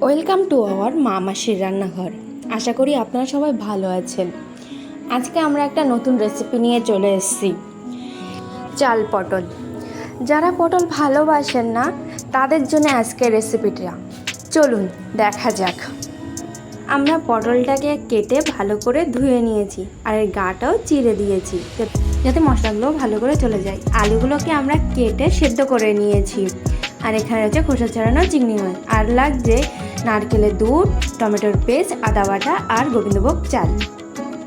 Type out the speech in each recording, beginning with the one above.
Welcome to our মা মাসির রান্নাঘর। আশা করি আপনারা সবাই ভালো আছেন। আজকে আমরা একটা নতুন রেসিপি নিয়ে চলে এসেছি। চাল পটল। যারা পটল ভালোবাসেন না, তাদের জন্য আজকের রেসিপিটা চলুন, দেখা যাক। আমরা পটলটাকে কেটে ভালো করে ধুয়ে নিয়েছি আর এর গাটাও চিড়ে দিয়েছি। যাতে মশলাগুলো ভালো করে চলে যায়। আলুগুলোকে আমরা কেটে সেদ্ধ করে নিয়েছি। আর এখানে রয়েছে খোসা ছাড়ানো চিংড়ি মাছ। আর লাগছে নারকেলের দুধ, টমেটোর পেস্ট, আদা বাটা আর গোবিন্দভোগ চাল।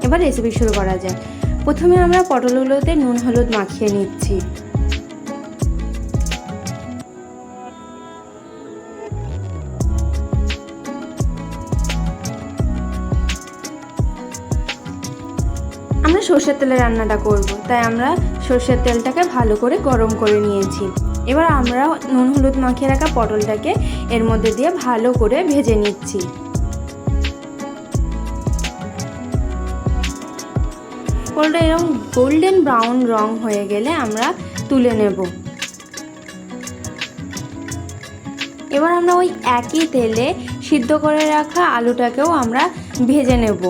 এবার রেসিপি শুরু করা যায় প্রথমে আমরা পটলগুলোতে নুন, হলুদ মাখিয়ে নিচ্ছি। আমরা সর্ষের তেলে রান্নাটা করব। তাই আমরা সর্ষের তেলটাকে ভালো করে গরম করে নিয়েছি। এবার আমরা নুন হলুদ মাখিয়ে রাখা পটলটাকে এর মধ্যে দিয়ে ভালো করে ভেজে নিচ্ছি। পটলটা এরকম গোল্ডেন ব্রাউন রং হয়ে গেলে আমরা তুলে নেব। এবার আমরা ওই একই তেলে সিদ্ধ করে রাখা আলুটাকেও আমরা ভেজে নেব।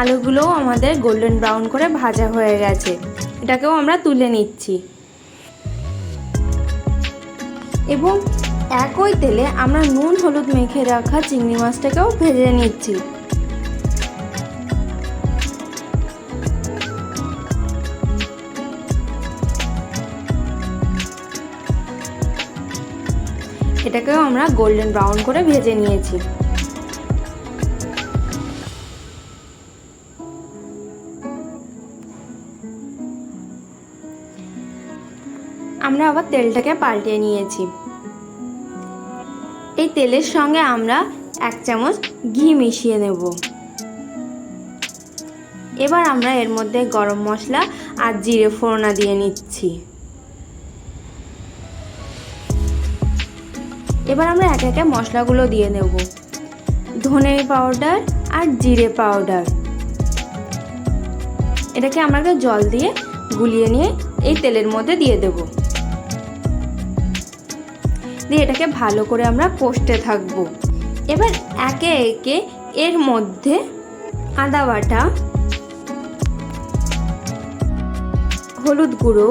আলুগুলোও আমাদের গোল্ডেন ব্রাউন করে ভাজা হয়ে গেছে। এটাকেও আমরা তুলে নিচ্ছি। এবং একই তেলে আমরা নুন, হলুদ মেখে রাখা চিংড়ি মাছটাকেও ভেজে নিচ্ছি। এটাকেও আমরা গোল্ডেন ব্রাউন করে ভেজে নিয়েছি। আমরা আবার তেলটাকে পাল্টে নিয়েছি। এই তেলের সঙ্গে আমরা এক চামচ ঘি মিশিয়ে নেব। এবার আমরা এর মধ্যে গরম মশলা আর জিরে ফোড়না দিয়ে নিচ্ছি। এবার আমরা একে একে মশলাগুলো দিয়ে নেব। ধনে পাউডার আর জিরে পাউডার। এটাকে আমরা জল দিয়ে গুলিয়ে নিয়ে এই তেলের মধ্যে দিয়ে দেবো। দিয়ে এটাকে ভালো করে আমরা কষতে থাকব। এবার একে একে এর মধ্যে আদা বাটা, হলুদ গুঁড়ো,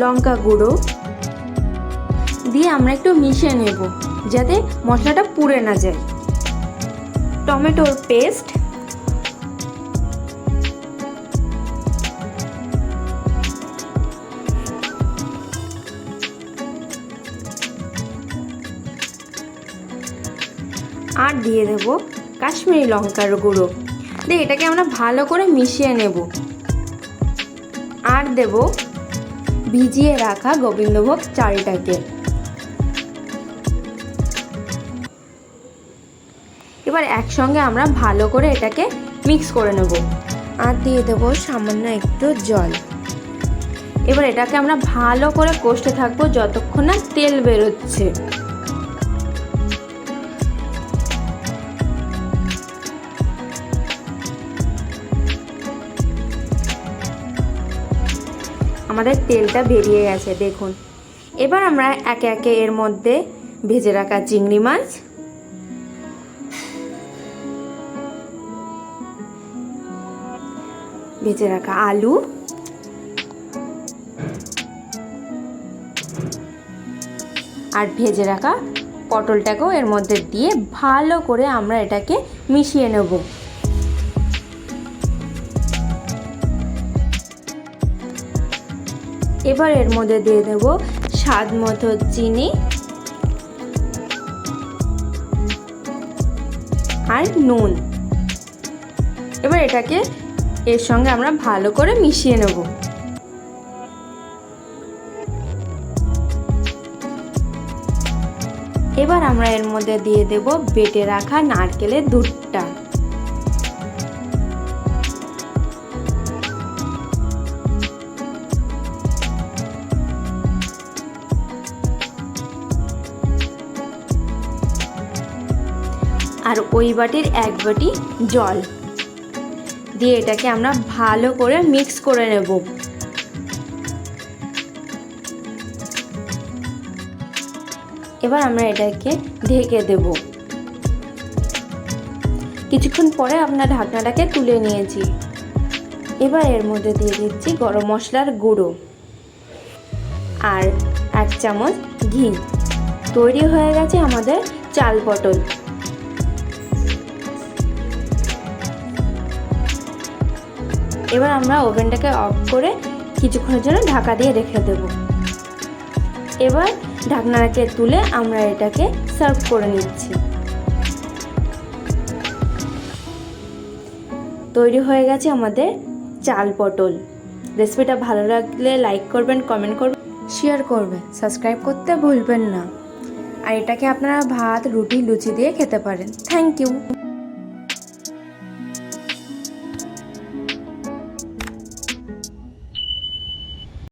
লঙ্কা গুঁড়ো দিয়ে আমরা একটু মিশিয়ে নেব যাতে মশলাটা পুড়ে না যায়। টমেটোর পেস্ট আর দিয়ে দেব কাশ্মীরি লঙ্কার গুঁড়ো। দিয়ে এটাকে আমরা ভালো করে মিশিয়ে নেব। আর দেব ভিজিয়ে রাখা গোবিন্দভোগ চালটাকে। এবার একসঙ্গে আমরা ভালো করে এটাকে মিক্স করে নেব। আর দিয়ে দেব সামান্য একটু জল। এবার এটাকে আমরা ভালো করে কষতে থাকব যতক্ষণ না তেল বেরোচ্ছে। আমাদের তেলটা বেরিয়ে গেছে, দেখুন। এবার আমরা একে একে এর মধ্যে ভেজে রাখা চিংড়ি মাছ। ভেজে রাখা আলু। আর ভেজে রাখা পটলটাকেও এর মধ্যে দিয়ে ভালো করে আমরা এটাকে মিশিয়ে নেব। এবার এর মধ্যে দিয়ে দেব স্বাদ মতো চিনি আর নুন। এবার এটাকে এর সঙ্গে আমরা ভালো করে মিশিয়ে নেব। এবার আমরা এর মধ্যে দিয়ে দেব বেটে রাখা নারকেলের দুধটা। আর ওই বাটির এক বাটি জল। দিয়ে এটাকে আমরা ভালো করে মিক্স করে নেব। এবার আমরা এটাকে ঢেকে দেব। কিছুক্ষণ পরে আপনার ঢাকনাটাকে তুলে নিয়েছি। এবার এর মধ্যে দিয়ে দিচ্ছি গরম মশলার গুঁড়ো আর এক চামচ ঘি। তৈরি হয়ে গেছে আমাদের চাল পটল। এবার আমরা ওভেনটাকে অফ করে কিছুক্ষণের জন্য ঢাকা দিয়ে রেখে দেব। এবার ঢাকনাটাকে তুলে আমরা এটাকে সার্ভ করে নিচ্ছি। তৈরি হয়ে গেছে আমাদের চাল পটল। রেসিপিটা ভালো লাগলে লাইক করবেন, কমেন্ট করবেন, শেয়ার করবেন, সাবস্ক্রাইব করতে ভুলবেন না। আর এটাকে আপনারা ভাত, রুটি, লুচি দিয়ে খেতে পারেন। Thank you.